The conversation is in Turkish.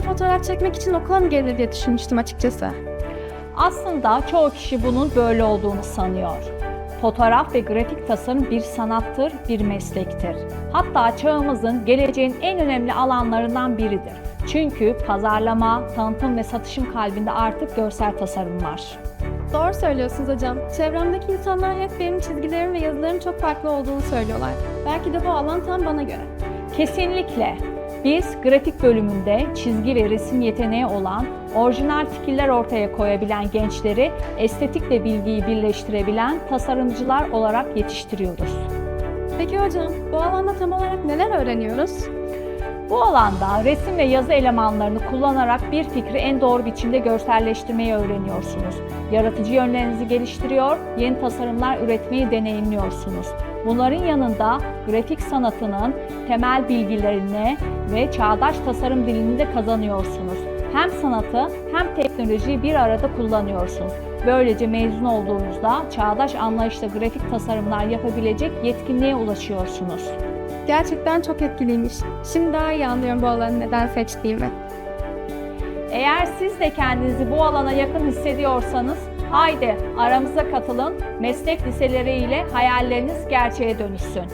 fotoğraf çekmek için okula mı gelir diye düşünmüştüm açıkçası. Aslında çoğu kişi bunun böyle olduğunu sanıyor. Fotoğraf ve grafik tasarım bir sanattır, bir meslektir. Hatta çağımızın geleceğin en önemli alanlarından biridir. Çünkü pazarlama, tanıtım ve satışın kalbinde artık görsel tasarım var. Doğru söylüyorsunuz hocam. Çevremdeki insanlar hep benim çizgilerim ve yazılarım çok farklı olduğunu söylüyorlar. Belki de bu alan tam bana göre. Kesinlikle. Biz grafik bölümünde çizgi ve resim yeteneği olan, orijinal fikirler ortaya koyabilen gençleri estetik ve bilgiyi birleştirebilen tasarımcılar olarak yetiştiriyoruz. Peki hocam, bu alanda tam olarak neler öğreniyoruz? Bu alanda resim ve yazı elemanlarını kullanarak bir fikri en doğru biçimde görselleştirmeyi öğreniyorsunuz. Yaratıcı yönlerinizi geliştiriyor, yeni tasarımlar üretmeyi deneyimliyorsunuz. Bunların yanında grafik sanatının temel bilgilerini ve çağdaş tasarım dilini de kazanıyorsunuz. Hem sanatı hem teknolojiyi bir arada kullanıyorsunuz. Böylece mezun olduğunuzda çağdaş anlayışla grafik tasarımlar yapabilecek yetkinliğe ulaşıyorsunuz. Gerçekten çok etkiliymiş. Şimdi daha iyi anlıyorum bu alanı neden seçtiğimi. Eğer siz de kendinizi bu alana yakın hissediyorsanız haydi aramıza katılın. Meslek liseleri ile hayalleriniz gerçeğe dönüşsün.